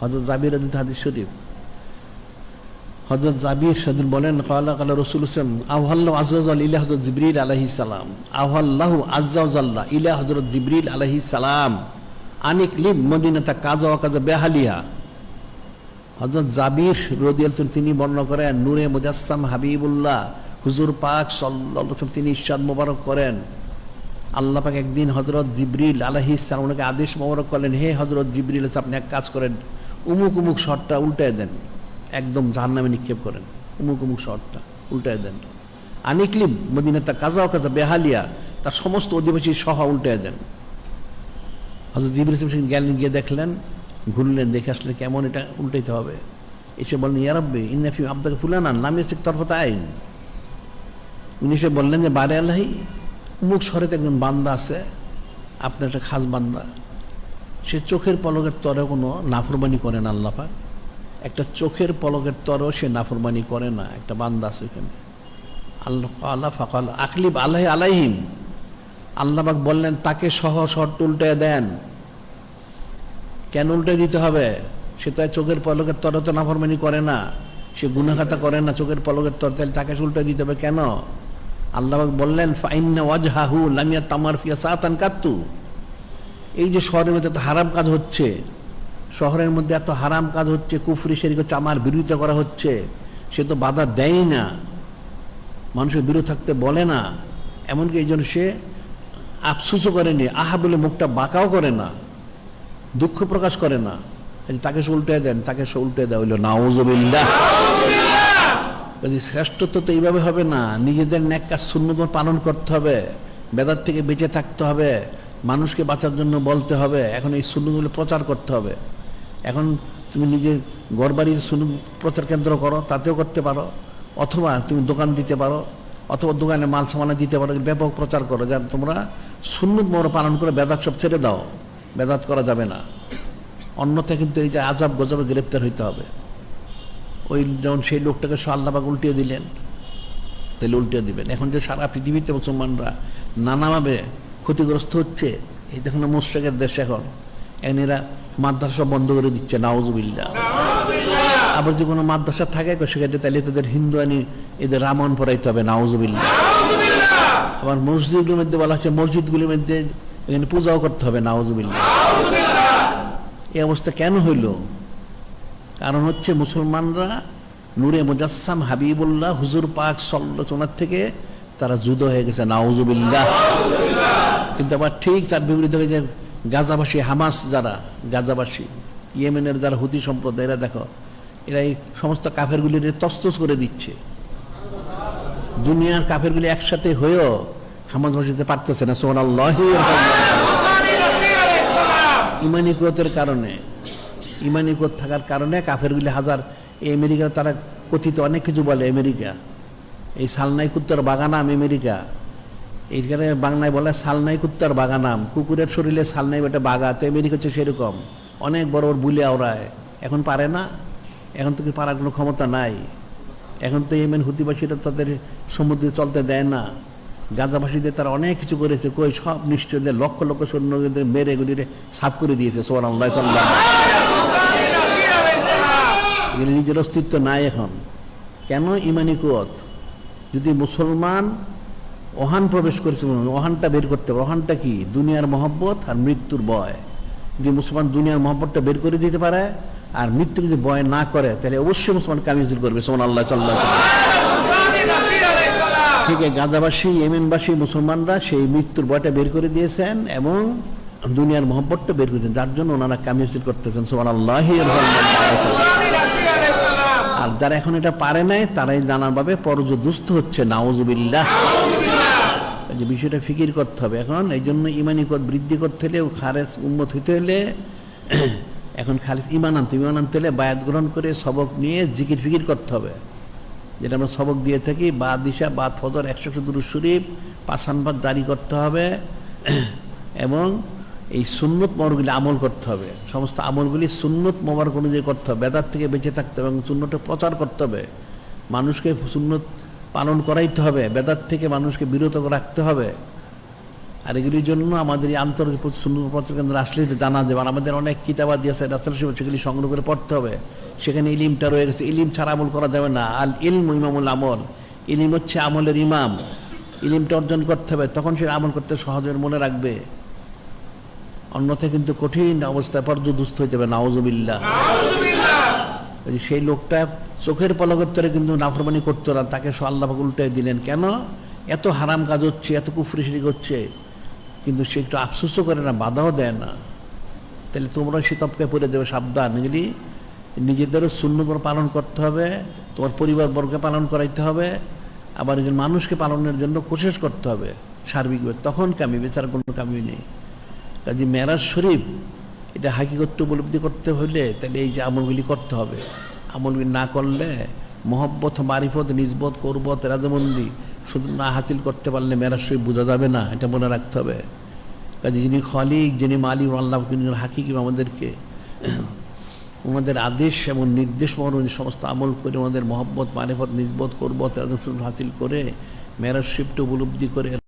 হজরত জাবির আদিত হাদিস শরীফ। হজরত জাবির সেদিন বলেন কালা কালা রসুল হোসেন আহ্লাহ আজাল ইলা হজরত জিবরিল আলহি সালাম। আহ্লাহ আজাল্লাহ ইলা হজরত জিবরিল আলহি সালাম। আনিক লিম মদিনাতা কাজা কাজা বেহালিয়া হজরত জাবির রদিয়াল তিনি বর্ণনা করেন, নূরে মুজাসসাম হাবিবুল্লাহ, হুজুর পাক সাল্লাহ তিনি ইরশাদ মোবারক করেন। আল্লাহ পাক একদিন হজরত জিবরিল আলহি ইসলাম ওনাকে আদেশ মোবারক করলেন, হে হজরত জিবরিল, আপনি এক কাজ করেন। উমুক উমুক শটটা উল্টায় দেন। একদম জাহান নামে নিক্ষেপ করেন। উমুক উমুক শটটা উল্টায় দেন। আনিকলিম মদিনাতা কাজা ও কাজা বেহালিয়া, তার সমস্ত অধিবাসী সহ উল্টায় দেন। হজরত জিবরিল ইসলাম গেলেন গিয়ে দেখলেন, ঘুরলেন, দেখে আসলে কেমন এটা উল্টাইতে হবে। এসে বললেন ইয়ারব্বে ইন্নাফি আব্দাকে ফুলানা নামিয়ে তরফতা আইন। উনি এসে বললেন যে, বারে আল্লাহি মুখ শহরেতে একজন বান্দা আছে, আপনার একটা খাস বান্দা। সে চোখের পলকের তরে কোনো নাফরমানি করে না আল্লাপাক একটা চোখের পলকের তরেও সে নাফরমানি করে না, একটা বান্দা আছে ওখানে। আল্লাহ আল্লাহ ফাকাল আকলিব আল্লাহ আলাইহিম। আল্লাহবাক বললেন, তাকে সহ শর্ট উল্টে দেন। কেন উল্টে দিতে হবে? সে তো চোখের পলকের তরে তো নাফরমানি করে না। সে গুনাখাতা করে না চোখের পলকের তর, তাহলে তাকে উল্টে দিতে হবে কেন? আল্লাহ বললেন, ফাইন্না ওয়াজহাহু লামিয়া তামার ফিয়া সাতান কাত্তু। এই যে শহরের মধ্যে এত হারাম কাজ হচ্ছে শহরের মধ্যে এত হারাম কাজ হচ্ছে কুফরি শেরিক হচ্ছে আমার বিরোধিতা করা হচ্ছে সে তো বাধা দেয় না। মানুষের বিরোধ থাকতে বলে না। এমনকি এই জন্য সে আফসুসও করেনি আহা বলে মুখটা বাঁকাও করে না দুঃখ প্রকাশ করে না। তাকে সে উল্টে দেন তাকে সে উল্টে দেওয়া হইল নাউজবিল্লাহ। কাজে শ্রেষ্ঠত্ব তো এইভাবে হবে না নিজেদের ন্যাক কাজ শূন্য পালন করতে হবে বেদার থেকে বেঁচে থাকতে হবে মানুষকে বাঁচার জন্য বলতে হবে, এখন এই শূন্যগুলো প্রচার করতে হবে। এখন তুমি নিজে গড়বাড়ির শূন্য প্রচার কেন্দ্র করো, তাতেও করতে পারো, অথবা তুমি দোকান দিতে পারো, অথবা দোকানে মাল সামানা দিতে পারো, ব্যাপক প্রচার করো যেন তোমরা সুন্নত মর পালন করে বেদাত সব ছেড়ে দাও, বেদাত করা যাবে না। অন্যথা কিন্তু এই যে আজাব গজবে গ্রেপ্তার হইতে হবে। ওই যেমন সেই লোকটাকে আল্লাহবাগ উল্টিয়ে দিলেন, তাহলে উল্টিয়ে দিবেন। এখন যে সারা পৃথিবীতে মুসলমানরা নানাভাবে ক্ষতিগ্রস্ত হচ্ছে। এই দেখুন মুশ্রেকের দেশ এখন। এখন এরা মাদ্রাসা বন্ধ করে দিচ্ছে নাওজুবিল্লা আবার যে কোনো মাদ্রাসা থাকে সেক্ষেত্রে তাহলে তাদের হিন্দু আনি এদের রামন পড়াইতে হবে নাওজুবিল্লা আবার মসজিদগুলির মধ্যে বলা হচ্ছে মসজিদগুলির মধ্যে এখানে পূজাও করতে হবে নাওজুবিল্লা এই অবস্থা কেন হইল? কারণ হচ্ছে মুসলমানরা নূরে মুজাসসাম হাবিবুল্লাহ হুজুর পাক সল্লোচনার থেকে তারা যুদ্ধ হয়ে গেছে নাউজুবিল্লাহ। কিন্তু আবার ঠিক তার বিপরীত হয়ে যে গাজাবাসী, হামাস যারা, গাজাবাসী, ইয়েমেনের যারা হুতি সম্প্রদায়, এরা দেখো, এরা এই সমস্ত কাফেরগুলির তস্তস করে দিচ্ছে। দুনিয়ার কাফেরগুলি একসাথে হয়েও হামাজ বাসিতে পারতেছে না আল্লাহ ইমানি কারণে, ইমানি কুয়ত থাকার কারণে কাফেরগুলি হাজার, এই আমেরিকা তারা কথিত অনেক কিছু বলে, আমেরিকা। এই সালনাই কুত্তার বাগানাম আমেরিকা। এইখানে বাংলায় বলে সালনাই কুত্তার বাগানাম। কুকুরের শরীরে সালনাই বেটা বাগা। তো আমেরিকা হচ্ছে সেরকম। অনেক বড় বড় বুলে আওড়ায়। এখন পারে না। এখন তো পারার কোনো ক্ষমতা নাই। এখন তো ইয়েমেন হুতিবাসীরা তাদের সমুদ্রে চলতে দেয় না। গাজাবাসীদের তারা অনেক কিছু করেছে। কই সব নিশ্চয়দের লক্ষ লক্ষ সৈন্যদের মেরে এগুলিরে সাফ করে দিয়েছে। সোহান আল্লাহ নিজের অস্তিত্ব নাই এখন। কেন ইমানি কুয়ত? যদি মুসলমান ওহান প্রবেশ করেছে ওহানটা বের করতে হবে। ওহানটা কি? দুনিয়ার মহব্বত আর মৃত্যুর ভয়। যদি মুসলমান দুনিয়ার মহব্বতটা বের করে দিতে পারে আর মৃত্যু যদি বয় না করে, তাহলে অবশ্যই মুসলমান কামিজুল করবে। সোমান আল্লাহ সাল্লাহ আছে, গাজাবাসী, ইয়েমেনবাসী, মুসলমানরা সেই মৃত্যুর ভয়টা বের করে দিয়েছেন এবং দুনিয়ার মহব্বতটা বের করেছেন। যার জন্য ওনারা কামিজুল করতেছেন। সোমান আল্লাহ আর যারা এখন এটা পারে নাই তারাই নানাভাবে পরজদুস্থ হচ্ছে নাওজুবিল্লাহ যে বিষয়টা ফিকির করতে হবে। এখন এই জন্য ইমানি কদ বৃদ্ধি করতে হলে খারেজ উন্মত হইতে হলে এখন খালিস ইমান আনতে ইমান আনতে হলে বায়াত গ্রহণ করে সবক নিয়ে জিকির ফিকির করতে হবে। যেটা আমরা সবক দিয়ে থাকি বা দিশা বা ফদর একশো একশো দুরু শরীফ পাশানবাদ জারি করতে হবে। এবং এই সুন্নত মোবারকগুলি আমল করতে হবে। সমস্ত আমলগুলি সুন্নত মোবারক অনুযায়ী করতে হবে। বেদার থেকে বেঁচে থাকতে হবে এবং সুন্নতটা প্রচার করতে হবে। মানুষকে সুন্নত পালন করাইতে হবে বেদার থেকে মানুষকে বিরত রাখতে হবে। আর এগুলির জন্য আমাদের এই আন্তর্জাতিক পত্র কেন্দ্র আসলে জানা যাবে। আমাদের অনেক কিতাবাদি আছে, রাসেল শিব সেগুলি সংগ্রহ করে পড়তে হবে। সেখানে ইলিমটা রয়ে গেছে। ইলিম ছাড়া আমল করা যাবে না। আল ইলম ইমামুল আমল। ইলিম হচ্ছে আমলের ইমাম। ইলিমটা অর্জন করতে হবে। তখন সে আমল করতে সহজে মনে রাখবে। অন্যথায় কিন্তু কঠিন অবস্থায় পর্যদুস্ত হইতে হবে। নাওজবিল্লা সেই লোকটা চোখের পলকত্তরে কিন্তু নাফরমানি করতো না, তাকে সো আল্লাহ উল্টাই দিলেন। কেন? এত হারাম কাজ হচ্ছে, এত কুফরি শিরিক হচ্ছে, কিন্তু সে একটু আফসোসও করে না, বাধাও দেয় না। তাহলে তোমরা সে তপকে পড়ে দেবে সাবধান। এগুলি নিজেদেরও শূন্য পালন করতে হবে, তোমার পরিবারবর্গকে পালন করাইতে হবে, আবার একজন মানুষকে পালনের জন্য কোশেষ করতে হবে, সার্বিকভাবে। তখন কামি বেচার কোনো কামি নেই। কাজে মেরাজ শরীফ এটা হাকিকত উপলব্ধি করতে হলে তাহলে এই যে আমলগুলি করতে হবে। আমলগুলি না করলে মহব্বত, মারিফত, নিজবত, করবত রাজমন্দি শুধু না হাসিল করতে পারলে শরীফ বোঝা যাবে না, এটা মনে রাখতে হবে। কাজে যিনি খলিক, যিনি মালিক, আল্লাহ তিনি হাকিকিম আমাদেরকে। ওনাদের আদেশ এবং নির্দেশ অনুযায়ী সমস্ত আমল করে ওনাদের মহব্বত, মারিফত, নিজবত, করবত রাজম হাসিল করে শরীফটা উপলব্ধি করে